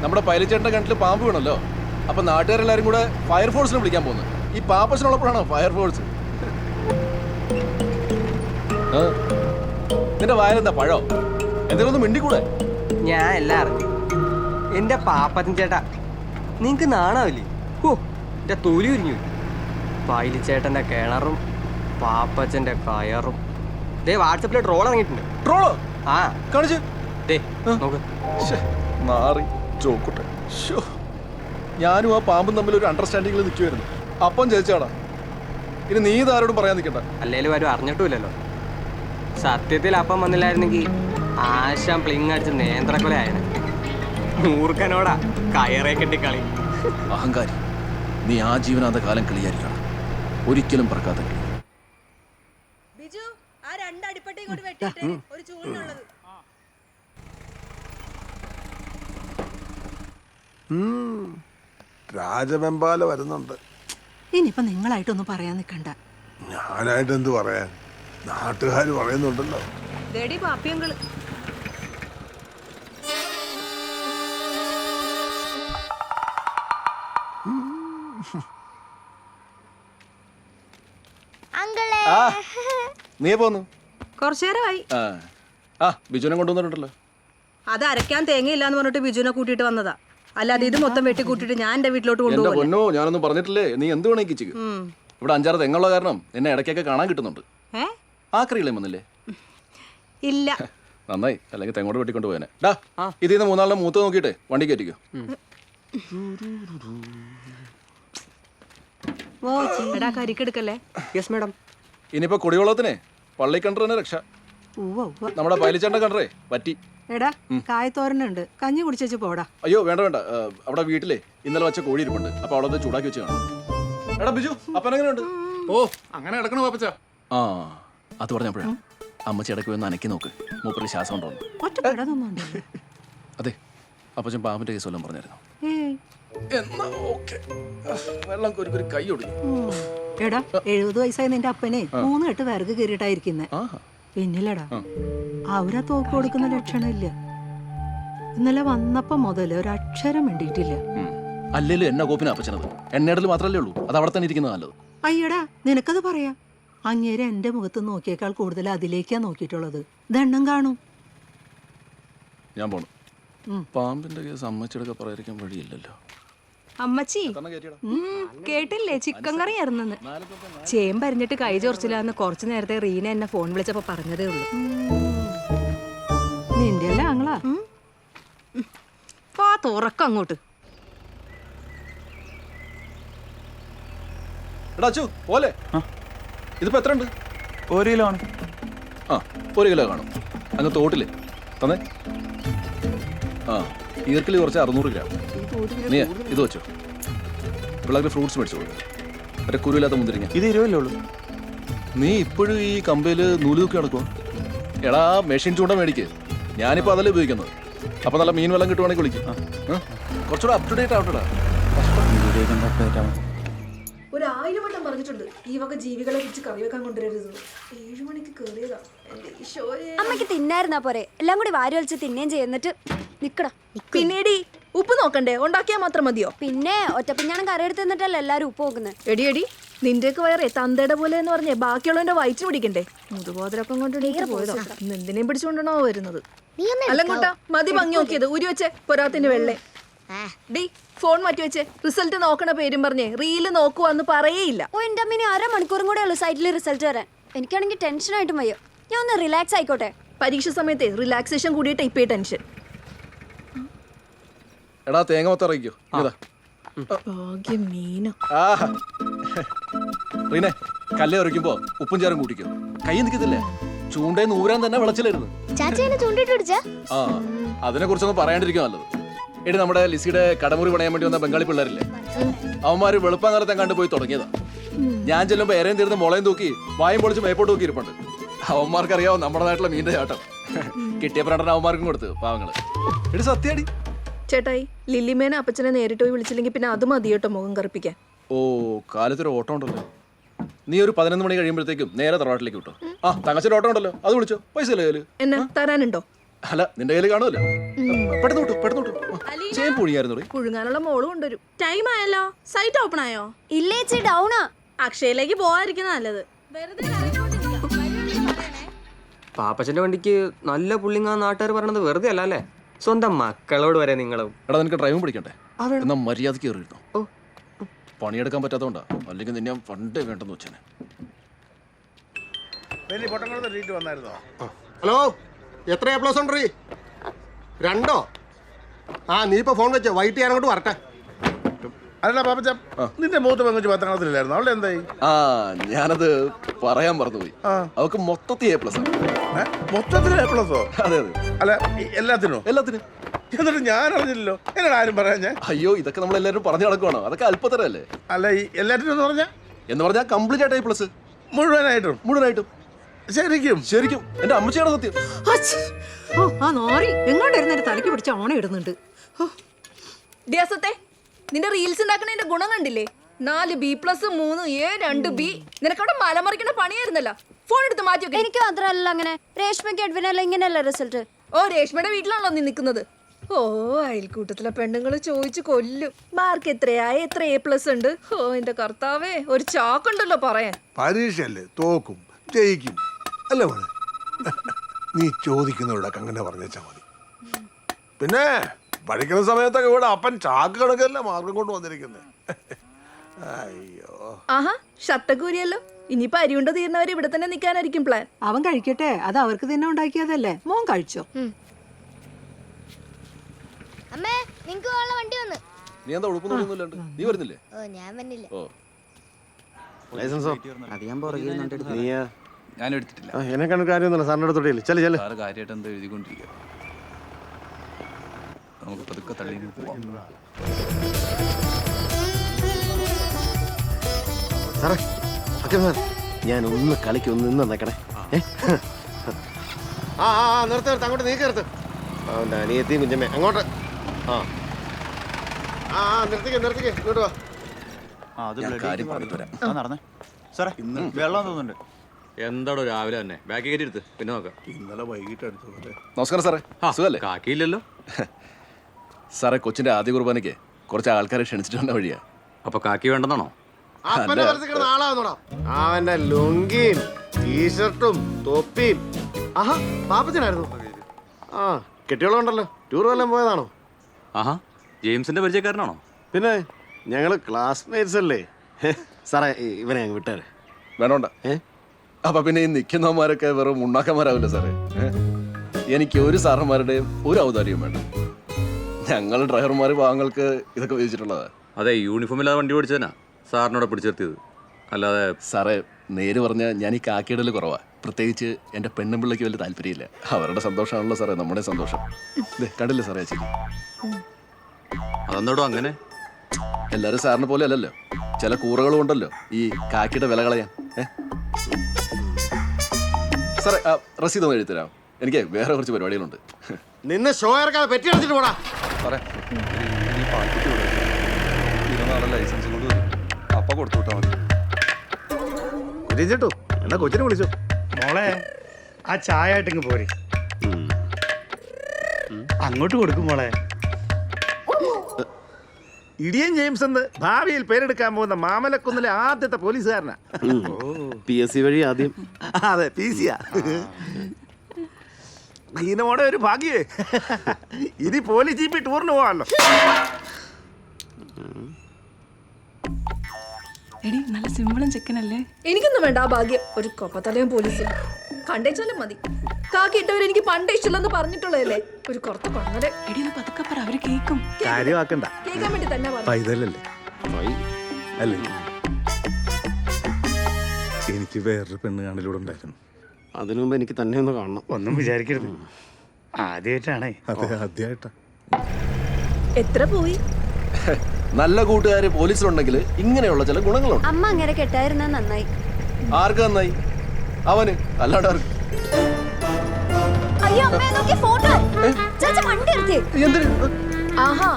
നമ്മുടെ പൈലച്ചേട്ടന്റെ കിണറ്റിൽ പാമ്പ് വീണല്ലോ. അപ്പൊ നാട്ടുകാരെല്ലാരും കൂടെ ഫയർഫോഴ്സിനെ വിളിക്കാൻ പോകുന്നു ഈ പാപ്പച്ചനുള്ളപ്പോഴാണോ ഫയർഫോഴ്സ്. നിന്റെ വായനെന്താ പഴോ? എന്തെങ്കിലും ഒന്ന് മിണ്ടിക്കൂടെ? ഞാൻ എല്ലാം അറിഞ്ഞു. എന്റെ പാപ്പത്തിൻ ചേട്ടാ നിങ്ങക്ക് നാണാവില്ലേ? ഓ എന്റെ തൊലി ഉരിഞ്ഞു പൈലിച്ചേട്ടന്റെ കിണറും പാപ്പച്ചന്റെ കയറും. ദേ വാട്സപ്പിലെ ട്രോൾ ഇറങ്ങിയിട്ടുണ്ട്. ട്രോളോ? ആ. കാണിച്ചു. ദേ നോക്ക്. നാറി. ചോക്കുട്ടെ. ഷോ ഞാനും ആ പാമ്പും തമ്മിൽ ഒരു അണ്ടർസ്റ്റാൻഡിങ്ങിൽ നിൽക്കുമായിരുന്നു അപ്പം ചേച്ചാടാ ഇനി നീ ഇതാരോടും പറയാൻ നിൽക്കണ്ട. അല്ലേലും ആരും അറിഞ്ഞിട്ടുമില്ലല്ലോ. സത്യത്തിൽ അപ്പം വന്നില്ലായിരുന്നെങ്കിൽ ആശാൻ പ്ലിങ് അടിച്ച് നേന്ത്രക്കൊലയായനെ. മൂർഖനോടാ കയറേ കെട്ടി കളി അഹങ്കാരി നീ ആ ജീവനാന്ത കാലം കളിയായിരിക്കണം. ഒരിക്കലും പറക്കാത്ത കളി. ബിജു ആ രണ്ട് അടിപ്പട്ടി കൊണ്ട് വെട്ടിട്ട് ഒരു ചൂടിനുള്ളത്. രാജവെമ്പാല വരുന്നുണ്ട്. ഇനിയിപ്പൊ നിങ്ങളായിട്ടൊന്നും പറയാൻ നിൽക്കണ്ട. ഞാനായിട്ട് എന്ത് പറയാൻ? നാട്ടുകാർ പറയുന്നുണ്ടല്ലോ. അങ്കിളെ. ആ നീ പോന്നു കുറച്ചു നേരമായി ആ. ആ ബിജുവിനെ കൊണ്ടുവന്നിട്ടുണ്ടല്ലോ. അത് അരയ്ക്കാൻ തേങ്ങയില്ല എന്ന് പറഞ്ഞിട്ട് ബിജുനെ കൂട്ടിയിട്ട് വന്നതാ. അല്ലാതെ ഇത് മൊത്തം വെട്ടിക്കൂട്ടിട്ട് ഞാൻ എന്റെ വീട്ടിലോട്ട് എന്റെ കൊണ്ടുപോകും പൊന്നോ ഞാനൊന്നും പറഞ്ഞിട്ടില്ലേ? നീ എന്ത് വേണേ കിച്ചിക്ക് ഇവിടെ അഞ്ചാറ് തെങ്ങുള്ള കാരണം എന്നെ ഇടയ്ക്കൊക്കെ കാണാൻ കിട്ടുന്നുണ്ട്. ഏ? ആ വന്നില്ലേ? ഇല്ല. നന്നായി. അല്ലെങ്കിൽ തെങ്ങോട്ട് വെട്ടിക്കൊണ്ട് പോയനെ. ഡാ ഇതിൽ നിന്ന് മൂന്നാളിനെ മൂത്ത് നോക്കിയിട്ടെ വണ്ടി കയറ്റിക്കോ. ഓ എടാ കരിക്കെടുക്കല്ലേ? യെസ് മാഡം ഇനിയിപ്പോ കുടിവെള്ളത്തിനെ പള്ളി കണ്ടർ തന്നെ രക്ഷ. ഉവ്വ ഉവ്വ. നമ്മുടെ പൈലിച്ചേണ്ട കണ്ടറേ പറ്റി എടാ കായത്തോരനുണ്ട് കഞ്ഞി കുടിച്ചു പോടാ. അയ്യോ വേണ്ട വേണ്ട. അവിടെ വീട്ടിലെ ഇന്നലെ വെച്ച കോഴി ഇരിപ്പുണ്ട്. അപ്പൊ അവിടെ ചൂടാക്കി വെച്ച് കാണാം. എടാ ബിജു അപ്പനെങ്ങനെയുണ്ട് ഓ അങ്ങനെ കിടക്കണ പാപ്പച്ച? ആ അത് പറഞ്ഞപ്പോഴാ. അമ്മച്ചി ഇടയ്ക്ക് ഒന്ന് അനക്കി നോക്ക്. മൂപ്പറിൽ ശ്വാസം ഉണ്ടോന്ന് അതെ അപ്പച്ചൻ പാമ്പിന്റെ കേസ് വല്ലതും പറഞ്ഞായിരുന്നു? ഏയ്. എന്നാ ഓക്കെ. വെള്ളം ഒരു ഒരു കൈ ഒടിഞ്ഞു. എടാ എഴുപത് വയസ്സായി നിന്റെ അപ്പനെ മൂന്ന് കെട്ട് വിറക് കയറിയിട്ടായിരിക്കുന്നേ പിന്നില്ലടാ. അവരാ തോക്ക് കൊടുക്കുന്ന ലക്ഷണമില്ല. ഇന്നലെ വന്നപ്പോ മുതൽ ഒരക്ഷരം വേണ്ടിയിട്ടില്ല അല്ലല്ലോ എന്നെ കോപ്പിനാ അപ്പച്ചനത്. എണ്ണയിടൽ മാത്രമല്ലേ ഉള്ളൂ. അത് അവിടെ തന്നെ ഇരിക്കുന്നത് നല്ലത്. അയ്യടാ നിനക്കത് പറയാ. അങ്ങേരെ എന്റെ മുഖത്ത് നോക്കിയേക്കാൾ കൂടുതൽ അതിലേക്കാ നോക്കിയിട്ടുള്ളത്. ദണ്ണം കാണും. ഞാൻ പോണു. പാമ്പിന്റെ കേസ് അമ്മച്ചിടൊക്കെ പറയാതിരിക്കാൻ വഴിയില്ലല്ലോ. അമ്മച്ചി. കേട്ടില്ലേ? ചിക്കൻ കറി ഇറന്നെന്ന് ചേമ്പരിഞ്ഞിട്ട് കൈ ചൊറിച്ചില്ലാന്ന് കുറച്ചു നേരത്തെ റീന എന്നെ ഫോൺ വിളിച്ചപ്പോ പറഞ്ഞതേ ഉള്ളൂ. നിന്റെ അല്ല ആങ്ങളാ? പാ തുറക്കം അങ്ങോട്ട്. എടാ അച്ചു പോലെ ഇതിപ്പോ എത്ര ഉണ്ട് ഒരു കിലോ ആണ്. ആ ഒരു കിലോ കാണും. അങ്ങ് തോട്ടിൽ. തന്നെ. ആ ഈർക്കിലി കുറച്ച് അറുന്നൂറ് ഗ്രാം. നീ ഇത് വെച്ചോ. പിള്ളേർക്ക് ഫ്രൂട്ട്സ് മേടിച്ചോളൂ മറ്റേ കുരുവില്ലാത്ത മുന്തിരിങ്ങ. ഇത് ഇരുപല്ലേ ഉള്ളൂ? നീ ഇപ്പോഴും ഈ കമ്പയിൽ നൂൽ തൂക്കി നടക്കുമോ എടാ മെഷീൻ ചൂണ്ട മേടിക്ക്. ഞാനിപ്പോൾ അതല്ലേ ഉപയോഗിക്കുന്നത്. അപ്പോൾ നല്ല മീൻ വെള്ളം കിട്ടുവാണെങ്കിൽ വിളിക്കും? കുറച്ചുകൂടെ അപ് ടു ഡേറ്റ് ആവട്ടെടാ. ഒരു ആയിരം വട്ടം പറഞ്ഞിട്ടുണ്ട് ഈ വക ജീവികളെ കുറിച്ച് കറി വെക്കാൻ കൊണ്ടുവരരുത് ഏഴു മണിക്ക് കയറിയതാ എന്റെ ഈശോയെ. അമ്മയ്ക്ക് തിന്നായിരുന്നാ പോരെ. എല്ലാം കൂടി വാരി വലിച്ച് തിന്നുകയും ചെയ്യുന്നിട്ട് നിക്കടാ. പിന്നീടി. ഉപ്പ് നോക്കണ്ടേ? ഉണ്ടാക്കിയാൽ മാത്രം മതിയോ? പിന്നെ ഒറ്റപ്പിഞ്ഞാണ് കറി എടുത്ത് തന്നിട്ടല്ലേ എല്ലാരും ഉപ്പ് നോക്കുന്നത് എടി എടി നിന്റെയൊക്കെ വയറേ തന്തയുടെ പോലെ എന്ന് പറഞ്ഞേ ബാക്കിയുള്ളവന്റെ വയറ്റ് പിടിക്കണ്ടേ? മുതുബോധരൊപ്പം കൊണ്ട് പോയതോ. പോയതാ ഇന്ന് പിടിച്ചുകൊണ്ടാണോ വരുന്നത്? അല്ലങ്ങോട്ടാ മതി ഭംഗി നോക്കിയത് ഉരി വെച്ചേ പൊരാത്തിന്റെ വെള്ളേ. ഡി ഫോൺ മാറ്റി വെച്ചേ. റിസൾട്ട് നോക്കണ പേരും പറഞ്ഞേ. റീൽ നോക്കുവാന്ന് പറയേയില്ല. ഓ എന്റെ അമ്മിനി അരമണിക്കൂറും കൂടെ ഉള്ളൂ സൈറ്റിൽ റിസൾട്ട് വരാൻ. എനിക്കാണെങ്കിൽ ടെൻഷനായിട്ടും വയ്യോ. ഞാൻ ഒന്ന് റിലാക്സ് ആയിക്കോട്ടെ? പരീക്ഷ സമയത്തെ റിലാക്സേഷൻ കൂടിയിട്ട് ഇപ്പേ ടെൻഷൻ. എടാ തേങ്ങ മൊത്തം ഇറങ്ങിക്കോ ഇതാ. ഭാഗ്യം മീന. ആ. റീനെ കല്ല് ഉറയ്ക്കുമ്പോ ഉപ്പും ചേരും കൂട്ടിക്കോ. കൈ നിൽക്കത്തില്ലേ? ചൂണ്ടയിൽ ഊരാൻ തന്നെ വിളച്ചിലായിരുന്നു. ചാച്ചനെ ചൂണ്ടിട്ട് പിടിച്ചാ? ആ അതിനെ കുറിച്ചൊന്നും പറയാണ്ടിരിക്കും നല്ലത്. എടി നമ്മുടെ ലിസിയുടെ കടമുറി പണയാൻ വേണ്ടി വന്ന ബംഗാളി പിള്ളേരില്ലേ? അവന്മാര് വെളുപ്പാങ്കാലത്തെ കണ്ടു പോയി തുടങ്ങിയതാ. ഞാൻ ചെല്ലുമ്പോ എരയും തീർന്ന് മുളയും തൂക്കി വായും പൊളിച്ച് മേപ്പോട്ട് തൂക്കി ഇരിപ്പുണ്ട് അവന്മാർക്കറിയാവോ നമ്മുടെ നാട്ടിലെ മീന്റെ ചാട്ടം. കിട്ടിയ പ്രകടനം അവന്മാർക്കും കൊടുത്ത് പാവങ്ങൾ. എടി സത്യടി. ചേട്ടായി ലില്ലിമേനെ അപ്പച്ചനെ നേരിട്ട് പോയി വിളിച്ചില്ലെങ്കിൽ പിന്നെ അത് മതി കേട്ടോ മുഖം കറുപ്പിക്കാൻ. ഓ കാലത്തൊരു ഓട്ടം ഉണ്ടല്ലോ. നീ ഒരു പതിനൊന്ന് മണി കഴിയുമ്പോഴത്തേക്കും നേരെ തറവാട്ടിലേക്ക് വിട്ടോ. ആ തങ്ങച്ചൊരു ഓട്ടം ഉണ്ടല്ലോ അത് വിളിച്ചോ. പൈസ അല്ലേ കയ്യിൽ? എന്നാ തരാനുണ്ടോ? അല്ല നിന്റെ കയ്യിൽ കാണുമല്ലോ. പെട്ടെന്ന് വിട്ടു പെട്ടെന്ന് വിട്ടു. ചെയ്യാൻ പുഴിയായിരുന്നു പുഴുങ്ങാനുള്ള മോൾ കൊണ്ടുവരും ടൈം ആയല്ലോ. സൈറ്റ് ഓപ്പൺ ആയോ? ഇല്ലേച്ചി ഡൗണാ അക്ഷയയിലേക്ക് പോവാതിരിക്കുന്ന നല്ലത്. വെറുതെ പാപ്പച്ചന്റെ വണ്ടിക്ക് നല്ല പുള്ളിങ്ങാ നാട്ടുകാർ പറയണത് വെറുതെ അല്ല അല്ലേ? സ്വന്തം മക്കളോട് വരെ നിങ്ങളും. എടാ നിനക്ക് ഡ്രൈവിംഗ് പഠിക്കണ്ടേ എന്നാ മര്യാദയ്ക്ക് കയറിയിരുന്നോ ഓ. പണിയെടുക്കാൻ പറ്റാത്തതുകൊണ്ടാ അല്ലെങ്കിൽ നിന്നെ ഫണ്ട് പണ്ടേ വേണ്ടെന്ന് വെച്ചേനെ. സീറ്റ് ഹലോ എത്ര എ പ്ലസ് ഉണ്ട് രണ്ടോ? ആ നീ ഇപ്പൊ ഫോൺ വെച്ചോ. വൈകിട്ട് ഞാൻ അങ്ങോട്ട് വരട്ടെ. അല്ല പാപ്പച്ച നിന്റെ മൂത്ത പങ്കുവെച്ച് പത്താം ക്ലാസ്സിലായിരുന്നു അവളെ എന്തായി? ആ ഞാനത് പറയാൻ മറന്നുപോയി. അവക്ക് മൊത്തത്തിൽ എ പ്ലസ് ആണ്. മൊത്തത്തിൽ എ പ്ലസോ അതെ അതെ. അല്ല എല്ലാത്തിനോ? എല്ലാത്തിനും. എന്നിട്ട് ഞാൻ അറിഞ്ഞില്ലല്ലോ. എന്നോട് ആരും പറയാൻ ഞാൻ? അയ്യോ ഇതൊക്കെ നമ്മൾ എല്ലാവരും പറഞ്ഞു നടക്കുവാണോ? അതൊക്കെ അല്പത്തരല്ലേ അല്ല ഈ എല്ലാത്തിനും എന്ന് പറഞ്ഞാ? എന്ന് പറഞ്ഞാൽ കംപ്ലീറ്റ് ആയിട്ട് എ പ്ലസ് മുഴുവനായിട്ടും? മുഴുവനായിട്ടും. ശരിക്കും? ശരിക്കും. എന്റെ അമ്മച്ചിയാണ് സത്യം. ആ നോറി. എങ്ങോട്ടിരുന്നൊരു തലയ്ക്ക് പിടിച്ച ഓണം ഇടുന്നുണ്ട്. ദിവസത്തെ നിന്റെ റീൽസ് ഉണ്ടാക്കണതിന്റെ ഗുണം കണ്ടില്ലേ? നാല് ബി പ്ലസ് മൂന്ന് എ രണ്ട് ബി നിനക്കവിടെ മലമറിക്കണ പണിയായിരുന്നല്ലോ. ഫോൺ എടുത്ത് മാറ്റി വെക്ക്. എനിക്ക് മാത്രമല്ല അങ്ങനെ. രേഷ്മയ്ക്ക് എഡ്വിനല്ല ഇങ്ങനെയല്ല റിസൾട്ട് ഓ രേഷ്മയുടെ വീട്ടിലാണല്ലോ നീ നിൽക്കുന്നത്. ഓ അയൽക്കൂട്ടത്തിലെ പെണ്ണുങ്ങൾ ചോദിച്ചു കൊല്ലും. മാർക്ക് എത്രയായി എത്ര എ പ്ലസ് ഉണ്ട്? ഓ എന്റെ കർത്താവേ ഒരു ചാക്കുണ്ടല്ലോ പറയാൻ. പരീക്ഷയല്ലേ? തോക്കും ജയിക്കും. അല്ലേ മോളെ? നീ ചോദിക്കുന്നവരോടൊക്കെ അങ്ങനെ പറഞ്ഞാൽ മതി. പിന്നെ? പഠിക്കുന്ന സമയത്തൊക്കെ ഇവിടെ അപ്പൻ ചാക്ക് കണക്കല്ല മാർഗം കൊണ്ട് വന്നിരിക്കുന്നത് അയ്യോ. ആഹാ ഷർട്ടൊക്കെ ഊരിയല്ലോ ഇനിയിപ്പോ അരിയുണ്ട തീർന്നവർ ഇവിടെ തന്നെ നിൽക്കാനായിരിക്കും പ്ലാൻ അവൻ കഴിക്കട്ടെ. അത് അവർക്ക് തന്നെ ഉണ്ടാക്കിയതല്ലേ. മോൻ കഴിച്ചോ? അമ്മേ നിങ്ങക്ക് ഉള്ള വണ്ടി വന്ന്. നീ എന്താ ഉടുപ്പൊന്നുമില്ലാണ്ട് നീ വരുന്നില്ലേ? ഓ ഞാൻ വന്നില്ല. ഓ. ലൈസൻസോ? നീയാ? ഞാൻ എടുത്തിട്ടില്ല എന്നെ കണ്ട കാര്യമൊന്നുമില്ല. സാറിന്റെ അടുത്തോട്ടില്ല ചെൽ ചെൽ സാറ് കാര്യമായിട്ട് എന്താ എഴുതിക്കൊണ്ടിരിക്കുക നമുക്ക് പതുക്കെ തള്ളി പോവാം. സാറേ അച്ഛൻ സാർ ഞാൻ ഒന്ന് കളിക്ക് ഒന്ന് നിന്ന് നിൽക്കണേ ഏ? ആ ആ ആ നിർത്ത് നിർത്ത് അങ്ങോട്ട് നീക്കി നിർത്ത്. അവന്റെ അനിയത്തി കുഞ്ഞമ്മേ അങ്ങോട്ട്. ആ. ആ ആ നിർത്തിക്കേ നിർത്തിക്കേ ഇങ്ങോട്ട് വാ. ആ അത് ഞാൻ blood കാര്യം ആയിട്ട് പറഞ്ഞിട്ട് വരാം. ആ നടന്നേ. സാറേ ഇന്ന് വെള്ളം തോന്നുന്നുണ്ട്. എന്താടോ രാവിലെ തന്നെ. ബാക്കി കയറ്റി എടുത്ത്. പിന്നെ നോക്കാം. ഇന്നലെ വൈകിട്ട് എടുത്തത് നമസ്കാരം സാറേ. സുഖല്ലേ? കാക്കിയില്ലല്ലോ. സാറേ കൊച്ചിന്റെ ആദ്യ കുർബാനയ്ക്ക് കുറച്ച് ആൾക്കാരെ ക്ഷണിച്ചിട്ട് വന്ന വഴിയാ. അപ്പൊ കാക്കി വേണ്ടെന്നാണോ? വെറുതെ കിടന്ന ആളാന്നോടാ അവന്റെ ലുങ്കിയും ടീഷർട്ടും തൊപ്പിയും. ആഹാ പാപ്പച്ചനായിരുന്നു. ആ കെട്ടിയോളുണ്ടല്ലോ ടൂർ വല്ലതും പോയതാണോ? ആഹാ ജെയിംസിന്റെ പരിചയക്കാരനാണോ? പിന്നെ ഞങ്ങൾ ക്ലാസ്മേറ്റ്സ് അല്ലേ? സാറേ ഇ- ഇവനെ ഞങ്ങൾ വിട്ടേരെ. വേണോണ്ട. ഏ? അപ്പൊ പിന്നെ ഈ നിൽക്കുന്നവന്മാരൊക്കെ വെറും ഉണ്ടാക്കന്മാരാവില്ല സാറേ. ഏ? എനിക്ക് ഒരു സാറന്മാരുടെയും ഒരു ഔദാര്യവും വേണ്ട. ഞങ്ങൾ ഡ്രൈവർമാർ ഭാഗങ്ങൾക്ക് ഇതൊക്കെ ഉപയോഗിച്ചിട്ടുള്ളത് അതെ യൂണിഫോം ഇല്ലാതെ വണ്ടി ഓടിച്ചതനാ സാറിനോട് പിടിച്ചെത്തിയത് അല്ലാതെ സാറേ നേര് പറഞ്ഞ ഞാൻ ഈ കാക്കിയിടൽ കുറവാ. പ്രത്യേകിച്ച് എന്റെ പെണ്ണും പിള്ളയ്ക്ക് വലിയ താല്പര്യമില്ല. അവരുടെ സന്തോഷമാണല്ലോ സാറേ നമ്മുടെ സന്തോഷം. ദേ, കണ്ടില്ലേ സാറേ ചേച്ചി അതെന്തോടോ അങ്ങനെ? എല്ലാവരും സാറിനെ പോലെ അല്ലല്ലോ. ചില കൂറകളും ഉണ്ടല്ലോ ഈ കാക്കിയുടെ വില കളയാൻ. ഏ? സാറേ ആ, റസീദ് ഒന്ന് എഴുതി തരാം. എനിക്ക് വേറെ കുറച്ച് പരിപാടികളുണ്ട്. നിന്നെ ഷോ ഇറക്കാതെ പെറ്റി അടിച്ചിട്ട് പോടാ. സാറേ ഈ പാട്ടിട്ട് ഇവിടെ ഇരുന്നാളെ ലൈസൻസ് കൊണ്ട് വരും. അപ്പൊ കൊടുത്തു വിട്ടാൽ മതി. കുരിച്ചിട്ടു എന്നാ കൊച്ചിനെ വിളിച്ചു. മോളെ ആ ചായ ആയിട്ടിങ്ങ് പോരെ. അങ്ങോട്ട് കൊടുക്കും മോളെ. ഇടിയൻ ജെയിംസ് എന്ന് ഭാവിയിൽ പേരെടുക്കാൻ പോകുന്ന മാമലക്കുന്നിലെ ആദ്യത്തെ പോലീസുകാരനാ. പി എസ് സി വഴി ആദ്യം. അതെ പി സിയാ ഈനോടെ ഒരു ഭാഗ്യേ. ഇനി പോലീസ് ജീപ്പി ടൂറിന് പോവാല്ലോ എടി നല്ല സിമ്പിളും ചെക്കനല്ലേ? എനിക്കൊന്നും വേണ്ട ആ ഭാഗ്യം. ഒരു കൊപ്പത്തലയും പോലീസും. കണ്ടേച്ചാലും മതി. കാക്കി ഇട്ടവർ എനിക്ക് പണ്ടേ ഇഷ്ടമില്ലെന്ന് പറഞ്ഞിട്ടുള്ളതല്ലേ? ഒരു കുറച്ച് കൊണ്ടത് എടി ഒന്ന് പതുക്കെ പറ അവർ കേക്കും. കാര്യമാക്കണ്ട. കേൾക്കാൻ വേണ്ടി തന്നെ പറഞ്ഞു. പൈതലല്ലേ? അല്ലേ? എനിക്ക് വേറൊരു പെണ്ണ് കാണലൂടെ ഉണ്ടായിരുന്നു. അതിനു മുമ്പ് എനിക്ക് തന്നെ ഒന്ന് കാണണം. ഒന്നും വിചാരിക്കരുത്. ആദ്യമായിട്ടാണേ അതെ ആദ്യമായിട്ടാ എത്ര പോയി? നല്ല കൂട്ടുകാര് പോലീസിലുണ്ടെങ്കിൽ ഇങ്ങനെയുള്ള ചില ഗുണങ്ങളുണ്ട്. അമ്മ അങ്ങനെ കെട്ടായിരുന്ന നന്നായി. ആർക്ക് നന്നായി? അവന് അല്ലാണ്ട് ആർക്ക്? അയ്യോ അമ്മേ നോക്കി ഫോട്ടോ. ചേച്ചി വണ്ടി എടുത്തേ. എന്തിന്? ആഹാ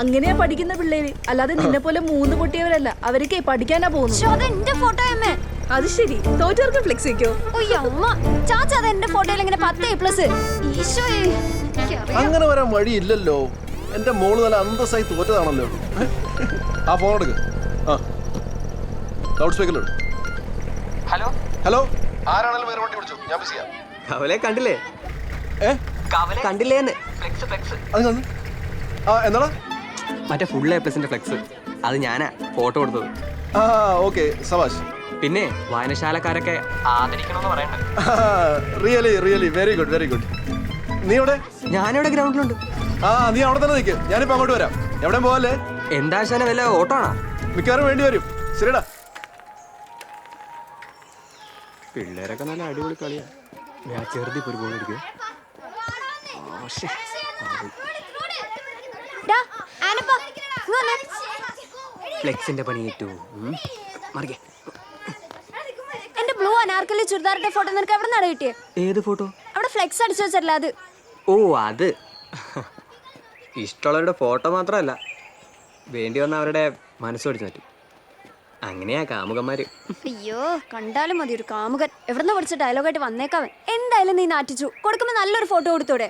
അങ്ങനെയാ പഠിക്കുന്ന പിള്ളേര്. അല്ലാതെ നിന്നെ പോലെ മൂന്ന് പൊട്ടിയവരല്ല അവരൊക്കെ പഠിക്കാനാ പോകുന്നു ഫോട്ടോ അമ്മേ. അത് ശരി. തോറ്റവർക്ക് ഫ്ലെക്സ് വെക്കോ. അമ്മ. ചാച്ച അത് എന്റെ ഫോട്ടോയിൽ ഇങ്ങനെ പത്ത് എ പ്ലസ് ഈശോയെ. അങ്ങനെ വരാൻ വഴിയില്ലല്ലോ. എന്റെ മോൾ നല്ല അന്തസ്സായി തോറ്റതാണല്ലോ. ആ ഫോൺ എടുക്ക്. ആ. ലൗഡ് സ്പീക്കറിലോ ഹലോ ഹലോ ആരാണെങ്കിലും വേറെ വണ്ടി വിളിച്ചു? ഞാൻ ബിസിയാ കവലെ കണ്ടില്ലേ? ഏ? കവലെ? കണ്ടില്ലേന്ന്. ഫ്ലെക്സ് ഫ്ലെക്സ് അത് കണ്ടു. ആ എന്നാടാ മറ്റേ ഫുൾ എ പ്ലസിന്റെ ഫ്ലെക്സ് അത് ഞാനാ ഫോട്ടോ കൊടുത്തത് ആ ഓക്കെ. സവാഷ് പിന്നെ വായനശാലക്കാരൊക്കെ ആദരിക്കണമെന്ന് പറയണ്ട. Really really very good very good നീ എവിടെ? ഞാനിവിടെ ഗ്രൗണ്ടിലുണ്ട്. ആ നീ അവിടെ തന്നെ നിൽക്ക് ഞാനിപ്പോ അങ്ങോട്ട് വരാം. എവിടെ പോവല്ലേ എന്താ ശാന വല്ല ഓട്ടോ ആണോ മിക്കവാറും വേണ്ടി വരും. ശരിടാ പിള്ളേരൊക്കെ നല്ല അടിപൊളി കളിയാ. ഞാൻ ചെറുതി ഒരു ഗോൾ അടിക്കും. ഫ്ലെക്സിന്റെ പണി ഏറ്റു. മറിക്കേ അനാർക്കലി ചുരിദാറിന്റെ ഫോട്ടോ നിനക്ക് എവിടെ നിന്നാണ് കിട്ടിയത് ഏത് ഫോട്ടോ അവിടെ ഫ്ലെക്സ് അടിച്ചു വെച്ചല്ല അത്? ഓ അത്. ഇഷ്ടമുള്ളവരുടെ ഫോട്ടോ മാത്രമല്ല. വേണ്ടി വന്ന അവരുടെ മനസ്സോടിച്ചു പറ്റും അങ്ങനെയാ കാമുകന്മാര്. അയ്യോ കണ്ടാലും മതി ഒരു കാമുകൻ. എവിടുന്ന് പഠിച്ച ഡയലോഗായിട്ട് വന്നേക്കാവൻ എന്തായാലും നീ നാറ്റിച്ചു. കൊടുക്കുമ്പോ നല്ലൊരു ഫോട്ടോ കൊടുത്തോടെ.